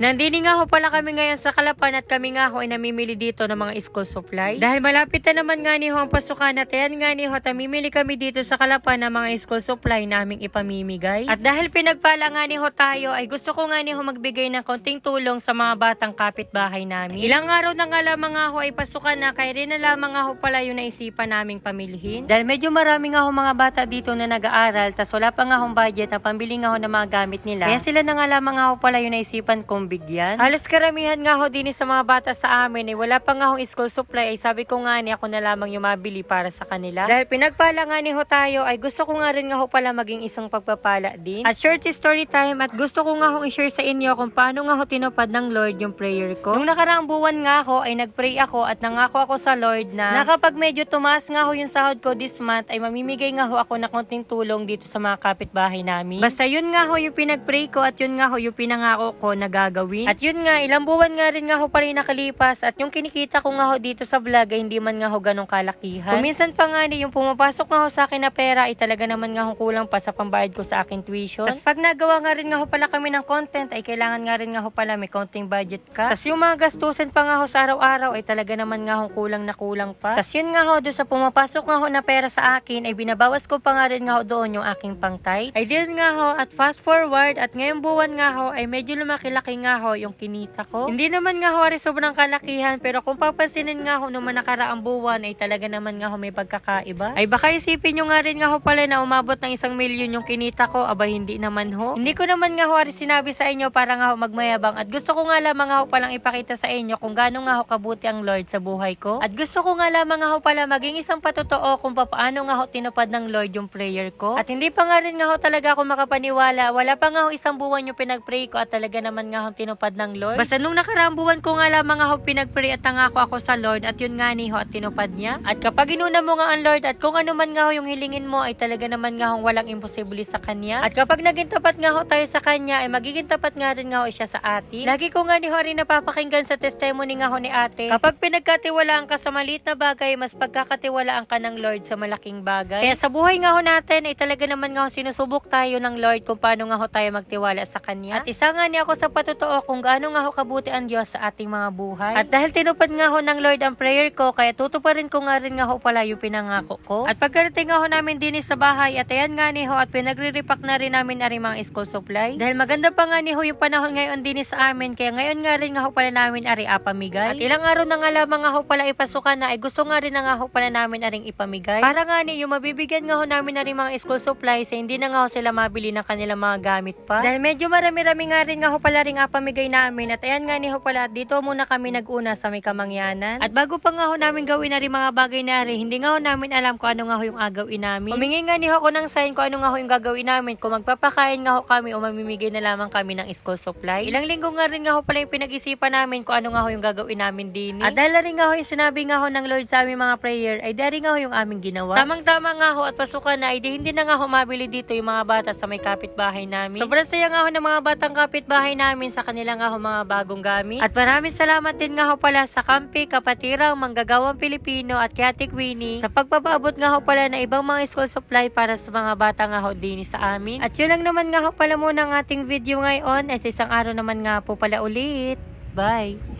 Nandini nga ho pala kami ngayon sa Kalapan at kami nga ho ay namimili dito ng mga school supplies. Dahil malapit na naman nga ni ho ang pasukan at ayan nga ni ho tamimili kami dito sa Kalapan ng mga school supply naming ipamimigay. At dahil pinagpala nga ni ho tayo ay gusto ko nga ni ho magbigay ng konting tulong sa mga batang kapitbahay namin. Ilang araw na nga lamang nga ho ay pasukan na kaya rin na lamang nga ho pala yung naisipan naming pamilhin. Dahil medyo marami nga ho mga bata dito na nag-aaral tas wala pa nga hong budget na pambili nga ho ng mga gamit nila. Kaya sila na nga lamang nga ho pala yung naisipan kong bigyan. Halos karamihan nga ho din sa mga bata sa amin eh wala pa nga hong school supply ay sabi ko nga ni ako na lamang yung mabili para sa kanila. Dahil pinagpala nga ni ho tayo ay gusto ko nga rin nga ho pala maging isang pagpapala din. At short story time at gusto ko nga hong i-share sa inyo kung paano nga ho tinupad ng Lord yung prayer ko. Nung nakaraang buwan nga ako ay nagpray ako at nangako ako sa Lord na, na medyo tumaas nga ho yung sahod ko this month ay mamimigay nga ho ako na konting tulong dito sa mga kapitbahay namin. Basta yun nga ho yung pinagpray ko at yun nga ho yung pinangako ko na gagawin. At yun nga, ilang buwan nga rin nga ho pa rin nakalipas at yung kinikita ko nga ho dito sa vlog ay hindi man nga ho ganong kalakihan. Kung minsan pa nga ni yung pumapasok nga ho sa akin na pera ay talaga naman nga ho kulang pa sa pambayad ko sa akin tuition. Tapos pag nagawa nga rin nga ho pala kami ng content ay kailangan nga rin nga ho pala may konting budget ka. Tapos yung mga gastusin pa nga ho sa araw-araw ay talaga naman nga ho kulang na kulang pa. Tapos yun nga ho doon sa pumapasok nga ho na pera sa akin ay binabawas ko pa nga rin nga ho doon yung aking pangtay. Ay din nga ho at fast forward at ngayong buwan nga ho ay medyo lumaki-laki nga ho yung kinita ko. Hindi naman nga ho ari sobrang kalakihan pero kung papansinin nga ho mga nakaraang buwan ay talaga naman nga ho may pagkakaiba. Ay baka isipin nyo nga rin nga ho pala na umabot ng isang milyon yung kinita ko aba hindi naman ho. Hindi ko naman nga ho ari sinabi sa inyo para nga ho magmayabang at gusto ko nga lamang nga ho palang ipakita sa inyo kung gaano nga ho kabuti ang Lord sa buhay ko. At gusto ko nga lamang nga ho pala maging isang patotoo kung paano nga ho tinupad ng Lord yung prayer ko. At hindi pa nga rin nga ho talaga ako makapaniwala. Wala pa nga ho isang buwan yung pinagpray ko at talaga naman nga ho tinupad ng Lord. Basta nung nakaraang buwan ko nga lamang ho pinagpray at nangako ako sa Lord at yun nga ni ho at tinupad niya. At kapag inuna mo nga ang Lord at kung ano man nga ho yung hilingin mo ay talaga naman nga ho walang imposible sa Kanya. At kapag naging tapat nga ho tayo sa Kanya ay magiging tapat nga rin nga ho siya sa atin. Lagi ko nga ni ho rin napapakinggan sa testimony nga ho ni ate. Kapag pinagkatiwalaan ka sa maliit na bagay, mas pagkakatiwalaan ka ng Lord sa malaking bagay. Kaya sa buhay nga ho natin ay talaga naman nga ho sinusubok tayo ng Lord kung paano nga ho tayo magtiwala sa Kanya. At isa nga ni ako sa patotoo kung gaano nga ho kabuti ang Diyos sa ating mga buhay. At dahil tinupad nga ho ng Lord ang prayer ko, kaya tutuparin ko nga rin nga ho pala yung pinangako ko. At pagkarating nga ho namin din sa bahay, at ayan nga ni ho, at pinagre-repack na rin namin ari mga school supplies. Dahil maganda pa nga ni ho yung panahon ngayon din sa amin, kaya ngayon nga rin nga ho pala namin ari apamigay. At ilang araw na nga lamang nga ho pala ipasukan na, ay gusto nga rin na nga ho pala namin aring ipamigay. Para nga ni, yung mabibigyan nga ho namin ari mga school supplies, ay hindi na nga ho sila mabili ng kanilang mga gamit pa. Dahil medyo marami-rami nga rin nga ho pala ring apamigay namin, at ayan nga ni ho pala, dito muna kami nag-una sa may kamangyanan. At bago pa nga ho namin gawin na rin mga bagay na rin, hindi nga ho namin alam kung ano nga ho yung agawin namin. Humingi nga ni ho ako ng sign kung ano nga ho yung gagawin namin, kung magpapakain nga ho kami o mamimigay na lamang kami ng school supply. Ilang linggo nga rin nga ho pala yung pinag-isipan namin kung ano nga ho yung gagawin namin din. At dahil rin nga ho yung sinabi nga ho ng Lord sa aming mga prayer, ay dahil nga ho yung aming ginawa. Tamang-tama nga ho at pasukan na, ay di hindi na nga ho mabili dito yung mga bata sa may kapitbahay namin. Sobrang saya nga ho ng mga batang kapitbahay namin sa kanila nga ho mga bagong gamit. At maraming salamat din nga ho pala sa Kampi, Kapatirang, Manggagawang Pilipino at Ate Queenie sa pagpapaabot nga ho pala na ibang mga school supply para sa mga bata nga ho din sa amin. At yun lang naman nga ho pala muna ang ating video ngayon. As isang araw naman nga po pala ulit. Bye!